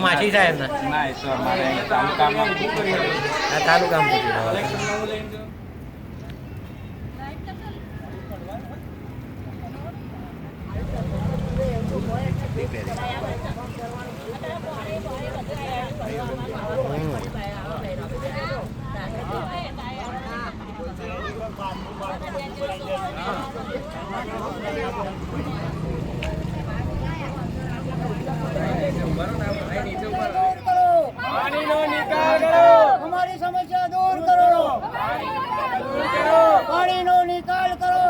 માછી સાહેબ ને ના એ તો અમારે તાલુકામાં આ તાલુકામાં પૂછી રહ્યો અમારી સમસ્યા દૂર કરો પાણીનો નિકાલ કરો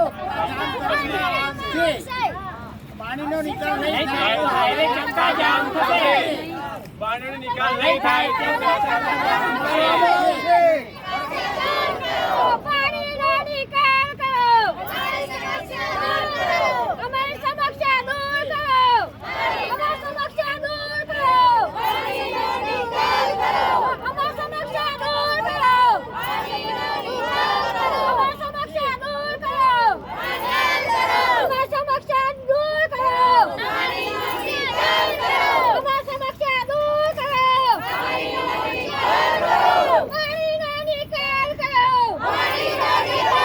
પાણીનો નિકાલ નહીં થાય. ચક્કા જામ થશે. પાણીનો નિકાલ નહીં થાય. ચક્કા જામ પાણીનો નિકાલ કરો અમારી સમસ્યા દૂર કરો અમારી સમસ્યા દૂર કરો અમારી સમસ્યા દૂર કરો અમારી સમસ્યા દૂર કરો અમારી સમસ્યા દૂર કરો અમારી સમસ્યા દૂર કરો પાણીનો નિકાલ કરો પાણીનો નિકાલ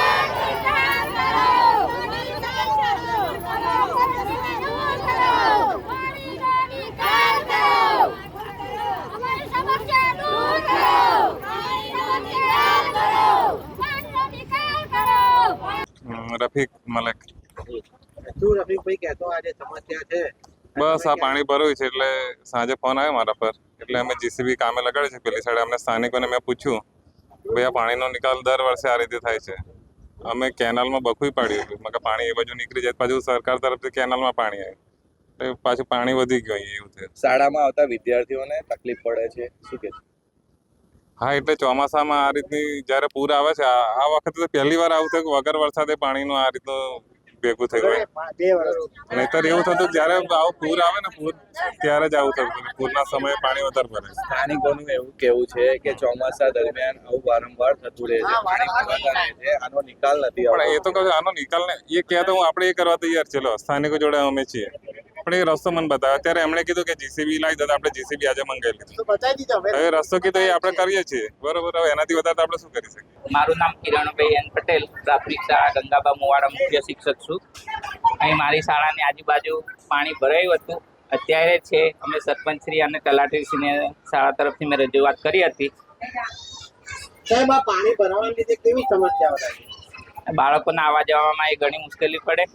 કરો પાણીનો નિકાલ કરો અમારી સમસ્યા દૂર કરો પાણીનો નિકાલ કરો પાણીનો નિકાલ કરો રફીક મલેક શું રફીકભાઈ કહેતો આજે સમસ્યા છે. બસ આ પાણી ભર્યું છે એટલે સાંજે ફોન આવ્યો મારા પર. એટલે અમે જીસીબી કામે લગાડે છે. પેલી સાઈડે અમને સ્થાનિકોને મેં પૂછ્યું ભાઈ આ પાણીનો નિકાલ દર વર્ષે આ રીતે થાય છે. અમે કેનાલમાં બખુઈ પાડ્યું હતું. મગર પાણી એ બાજુ નીકળી જાય પાછું સરકાર તરફથી કેનાલમાં પાણી આવે. એટલે પાછું પાણી વધી ગયું એવું થયું શાળામાં આવતા વિદ્યાર્થીઓને તકલીફ પડે છે. શું કે હા એટલે ચોમાસામાં આ રીતની જ્યારે પૂર આવે છે આ વખતે તો પહેલી વાર આવું થયું કે વગર વરસાદે પાણીનું આ રીતનું ભેગું થયું હોય. નહીતર એવું થતું કે જ્યારે આવું પૂર આવે ને પૂર ત્યારે જ આવું થતું પૂરના સમયે પાણી વધારે ભરે સ્થાનિકોનું એવું કેવું છે કે ચોમાસા દરમિયાન આવું વારંવાર થતું રહે છે આનો નિકાલ નથી પણ એ તો કહું આનો નિકાલ ને એ કહે તો હું આપણે એ કરવા તૈયાર છે. સ્થાનિકો જોડે અમે છીએ. પણ એ રસ્તો મને બતાવ્યો અત્યારે એમણે કીધું કે જીસીબી લાવી દો આપણે જીસીબી આજે મંગાવી લીધું. હવે. રસ્તો કીધો એ આપણે કરીએ છીએ. બરોબર હવે એનાથી વધારે તો આપણે શું કરી શકીએ? મારું નામ કિરણભાઈ એન પટેલ પ્રાથમિક શાળા ગંગાબા મુવાડા મુખ્ય શિક્ષક છું. અહીં મારી શાળાની આજુબાજુ પાણી ભરાયું હતું. અત્યારે છે અમે સરપંચશ્રી અને તલાટીશ્રીને શાળા તરફથી મેં રજૂઆત કરી હતી. સાહેબ આ પાણી ભરાવાના લીધે કેવી સમસ્યાઓ થાય બાળકોને આવવા જવામાં એ ઘણી મુશ્કેલી પડે.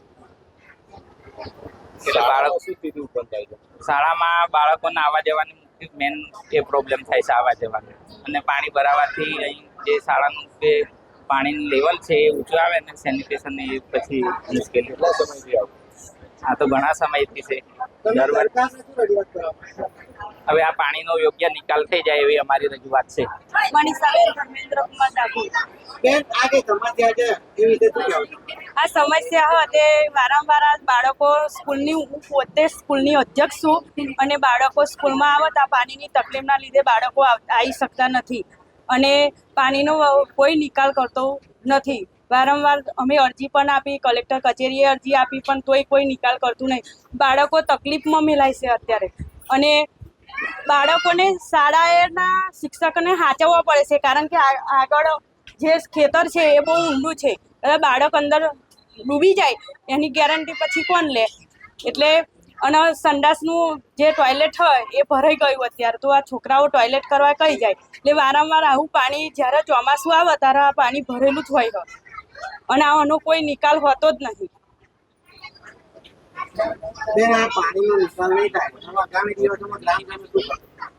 એટલે બાળકો શું સ્થિતિ ઉત્પન્ન થાય છે? શાળામાં બાળકોને આવવા જવાની મેન એ પ્રોબ્લેમ થાય છે આવવા જવાની અને પાણી ભરાવાથી અહીં જે શાળાનું જે પાણીનું લેવલ છે એ ઊંચું આવે ને સેનિટેશન એ પછી મુશ્કેલી. કેટલા સમયથી આવું? આ તો ઘણા સમયથી છે. દર વર્ષે હવે આ પાણીનો યોગ્ય નિકાલ થઈ જાય એવી અમારી રજૂઆત છે. આ સમસ્યા છે એ વિશે શું કહેવું છે? આ સમસ્યા તે વારંવાર બાળકો સ્કૂલની હું પોતે સ્કૂલની અધ્યક્ષ છું અને બાળકો સ્કૂલમાં આવતા આ પાણીની તકલીફના લીધે બાળકો આવી શકતા નથી. અને પાણીનો કોઈ નિકાલ કરતો નથી. વારંવાર અમે અરજી પણ આપી કલેક્ટર કચેરીએ અરજી આપી પણ તોય કોઈ નિકાલ કરતું નહીં. બાળકો તકલીફમાં મેલાય છે અત્યારે. અને બાળકોને શાળાના શિક્ષકોને સાચવવા પડે છે, કારણ કે આગળ જે ખેતર છે એ બહુ ઊંડું છે. એટલે બાળક અંદર ડૂબી જાય, એની ગેરંટી પછી કોણ લે? એટલે અને સંડાસનું જે ટોયલેટ હોય એ ભરાઈ ગયું અત્યારે, તો આ છોકરાઓ ટોયલેટ કરવા કઈ જાય? એટલે વારંવાર આવું પાણી જ્યારે ચોમાસું આવે, ત્યારે આ પાણી ભરેલું જ હોય અને આનો કોઈ નિકાલ હોતો જ નથી બેન આ પાણીનો નિકાલ નહીં થાય. આગામી દિવસોમાં ગ્રામ શું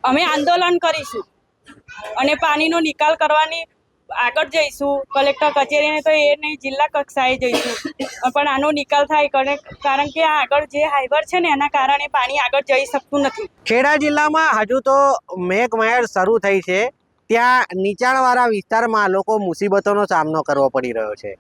અમે આંદોલન કરીશું. અને પાણીનો નિકાલ કરવાની આગળ જઈશું. કલેક્ટર કચેરીને તો એ નહીં જિલ્લા કક્ષાએ જઈશું. પણ આનો નિકાલ થાય કારણ કારણ કે આ આગળ જે હાઈવર છે ને એના કારણે પાણી આગળ જઈ શકતું નથી. ખેડા જિલ્લામાં હજુ તો મેઘમહેર શરૂ થઈ છે. ત્યાં નીચાણવાળા વિસ્તારમાં લોકો મુસીબતોનો સામનો કરવો પડી રહ્યો છે.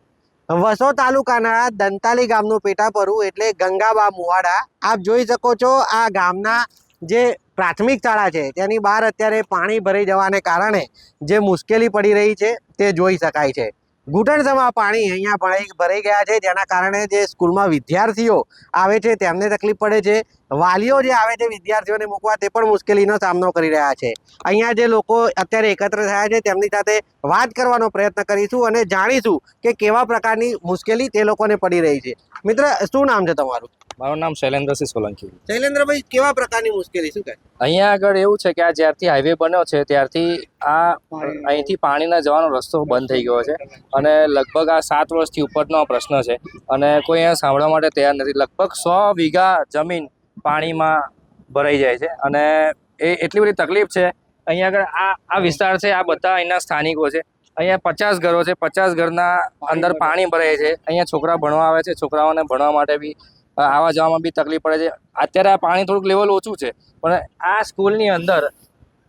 વસો તાલુકાના દંતાલી ગામનું પેટાપરું એટલે ગંગાબા મુવાડા. આપ જોઈ શકો છો આ ગામના જે પ્રાથમિક શાળા છે, તેની બહાર અત્યારે પાણી ભરાઈ જવાને કારણે જે મુશ્કેલી પડી રહી છે, તે જોઈ શકાય છે. ઘૂંટણસમાં પાણી અહીંયા ભરાઈ ભરાઈ ગયા છે. જેના કારણે જે સ્કૂલમાં વિદ્યાર્થીઓ આવે છે, તેમને તકલીફ પડે છે. વાલીઓ જે આવે છે વિદ્યાર્થીઓને મૂકવા, તે પણ મુશ્કેલીનો સામનો કરી રહ્યા છે. અહીંયા જે લોકો અત્યારે એકત્ર થયા છે, તેમની સાથે વાત કરવાનો પ્રયત્ન કરીશું અને જાણીશું કે કેવા પ્રકારની મુશ્કેલી તે લોકોને પડી રહી છે. મિત્ર, શું નામ છે તમારું? મારું નામ શૈલેન્દ્રસિંહ સોલંકી. શૈલેન્દ્રભાઈ કેવા પ્રકારની મુશ્કેલી? શું કહે? અહીંયા આગળ એવું છે કે આ જ્યારથી હાઈવે બન્યો છે ત્યારથી આ અહીંથી પાણીના જવાનો રસ્તો બંધ થઈ ગયો છે. અને લગભગ આ સાત વર્ષથી ઉપરનો પ્રશ્ન છે. અને કોઈ અહીંયા સાંભળવા માટે તૈયાર નથી. લગભગ સો વીઘા જમીન પાણીમાં ભરાઈ જાય છે. અને એ એટલી બધી તકલીફ છે. અહીંયા આગળ આ આ વિસ્તાર છે આ બધા અહીંના સ્થાનિકો છે. અહીંયા પચાસ ઘરો છે. પચાસ ઘરના અંદર પાણી ભરાય છે. અહીંયા છોકરા ભણવા આવે છે. છોકરાઓને ભણવા માટે બી આવવા જવામાં બી તકલીફ પડે છે. અત્યારે આ પાણી થોડુંક લેવલ ઓછું છે પણ આ સ્કૂલની અંદર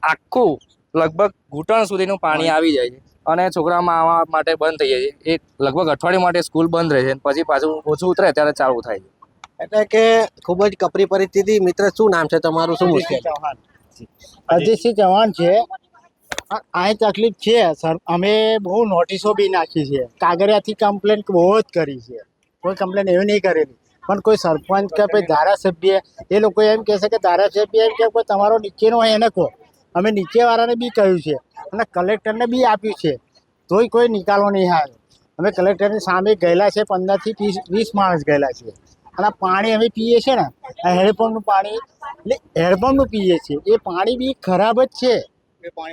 આખું લગભગ ઘૂંટણ સુધીનું પાણી આવી જાય છે અને છોકરામાં આવવા માટે બંધ થઈ જાય છે. એ લગભગ અઠવાડિયા માટે સ્કૂલ બંધ રહે છે પછી પાછું ઓછું ઉતરે ત્યારે ચાલુ થાય છે. એટલે કે ખૂબ જ કપરી પરિસ્થિતિ. મિત્ર શું નામ છે તમારું? શું મુશ્કેલ? અજીતસિંહ ચૌહાણ. છે. આ- અહીં તકલીફ છે સર. અમે બહુ નોટિસો બી નાખી છે. કાગરિયાથી કમ્પ્લેન બહુ જ કરી છે. કોઈ કમ્પ્લેન એવી નહીં કરેલી. પણ કોઈ સરપંચ કે ભાઈ ધારાસભ્ય એ લોકો એમ કહે છે કે ધારાસભ્ય એમ કે કોઈ તમારો નીચેનો હોય એને કહો. અમે નીચેવાળાને બી કહ્યું છે અને કલેક્ટરને બી આપ્યું છે. તોય કોઈ નિકાલો નહીં આવ્યો અમે કલેક્ટરની સામે ગયેલા છે પંદરથી વીસ વીસ માણસ ગયેલા છે. અને આ પાણી અમે પીએ છીએ ને આ હેડપંપનું પાણી એટલે હેડપંપનું પીએ છીએ એ પાણી બી ખરાબ જ છે.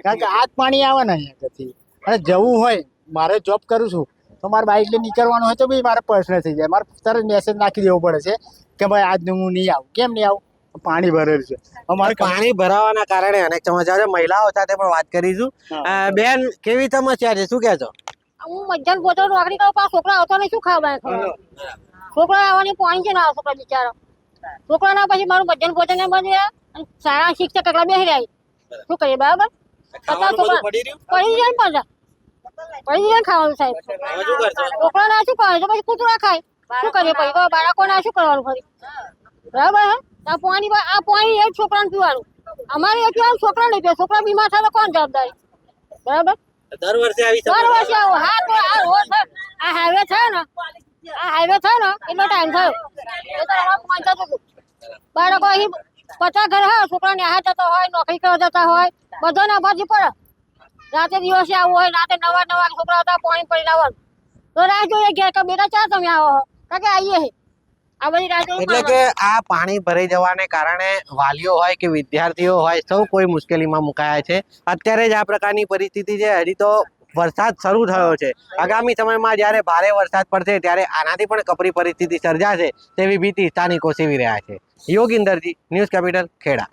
કારણ કે આ જ પાણી આવે ને અહીંયા અને જવું હોય મારે જોબ કરું છું. તો મારે બાઇક લઈને નીકળવાનું હોય તો બી મારે પર્સનલ થઈ જાય. મારે તરત મેસેજ નાખી દેવો પડે છે કે ભાઈ આજનું હું નહીં આવું. કેમ નહીં આવું? પાણી ભરેલું છે. અમારે પાણી ભરાવાના કારણે અનેક છે મહિલાઓ સાથે પણ વાત કરીશું બેન કેવી સમસ્યા છે? શું કહેશો? હું મધ્યાહન ભોજન નોકરી કરું પણ છોકરા આવતો નહીં. શું ખાવા છોકરા આવવાની પાણી છે ને છોકરા બિચારો. છોકરાના પછી મારું મધ્યાહન ભોજન એમ બની રહ્યા અને સારા શિક્ષક એકલા બેસી રહ્યા શું કરીએ બરાબર? પડી જાય ને પાછા. પડી જાય ખાવાનું સાહેબ છોકરાને શું કરવાનું તો પછી કૂતરા ખાય. શું કરીએ પછી? બાળકો બાળકોને શું કરવાનું ફરી? બરાબર હે? આ પાણી આ પાણી એ છોકરાને પીવાનું. અમારે એ પીવાનું છોકરા નહીં પીવા છોકરા બીમાર થાય તો કોણ જવાબદારી? બરાબર? દર વર્ષે આવી દર વર્ષે આવું. હા તો આ રોડ છે આ હાઈવે છે ને? આ હાઈવે છે ને? એટલો ટાઈમ થયો. એ તો અમારે હતું. બાળકો અહીં પચાસ ઘર હોય છોકરા આ જતા હોય નોકરી કરવા જતા હોય બધાને અભાજી પડે. રાતે દિવસે આવું હોય રાતે નવા નવા છોકરા હતા પાણી પડી લાવવાનું. તો રાહ જોઈએ કે કે બેટા ચા તમે આવો? કે આવીએ. આ બધી રાતે એટલે કે આ પાણી ભરાઈ જવાને કારણે વાલીઓ હોય કે વિદ્યાર્થીઓ હોય સૌ કોઈ મુશ્કેલીમાં મુકાયા છે. અત્યારે જ આ પ્રકારની પરિસ્થિતિ છે. હજી તો વરસાદ શરૂ થયો છે. આગામી સમયમાં જ્યારે ભારે વરસાદ પડશે ત્યારે આનાથી પણ કપરી પરિસ્થિતિ સર્જાશે તેવી ભીતિ સ્થાનિકો સેવી રહ્યા છે. Yogindarji news capital Kheda.